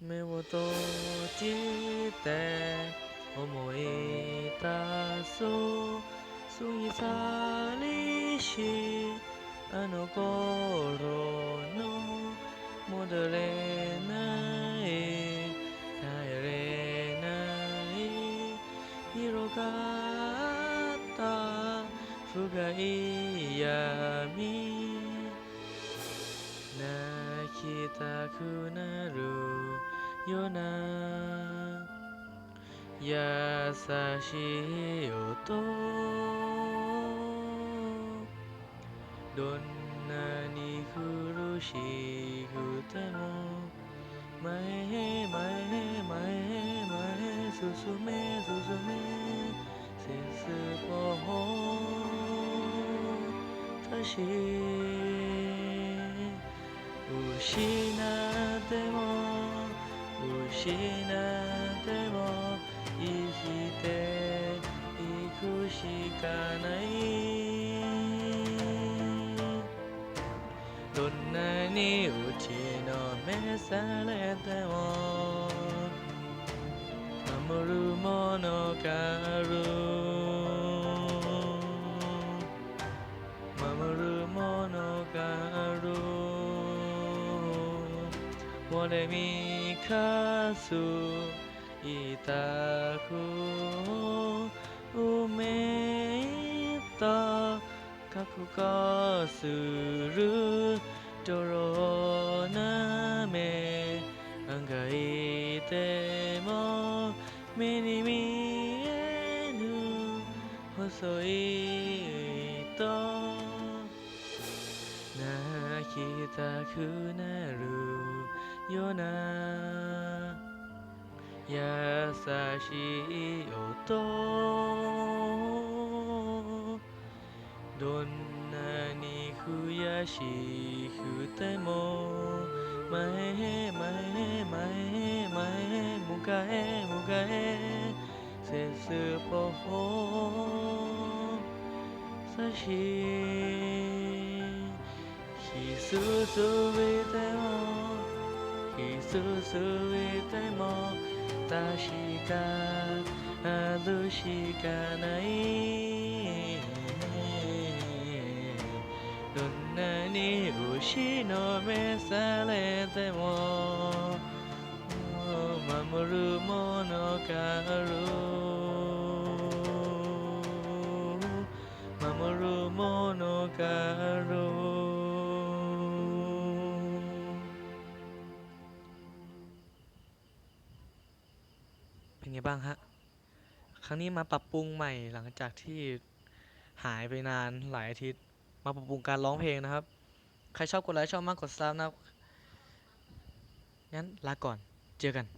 目を閉じて思い出そう過ぎ去りしあの頃の戻れない。帰れない。広がった深い闇。泣きたくなる。よな。優しい音。どんなに苦しくても前へ前へ前へ前へ進め進め切歩たし失っても失っても生きていくしかないどんなに打ちのめされても守るものがある守るもかす痛く埋めた覚悟する泥な目案外でも目に見えぬ細い糸。きたくなるような。優しい音。どんなに悔しくても前へ前へ前へ前へ向かえ向かえ切歩を差し日すすいても日すすいても確かあるしかない。どんなに打ちのめされても守るものがある。守るものがある。 ไงบ้างฮะ ครั้งนี้มาปรับปรุงใหม่หลังจากที่หายไปนานหลายอาทิตย์ มาปรับปรุงการร้องเพลงนะครับ ใครชอบกดไลค์ชอบมากกดซับนะครับ งั้นลาก่อน เจอกัน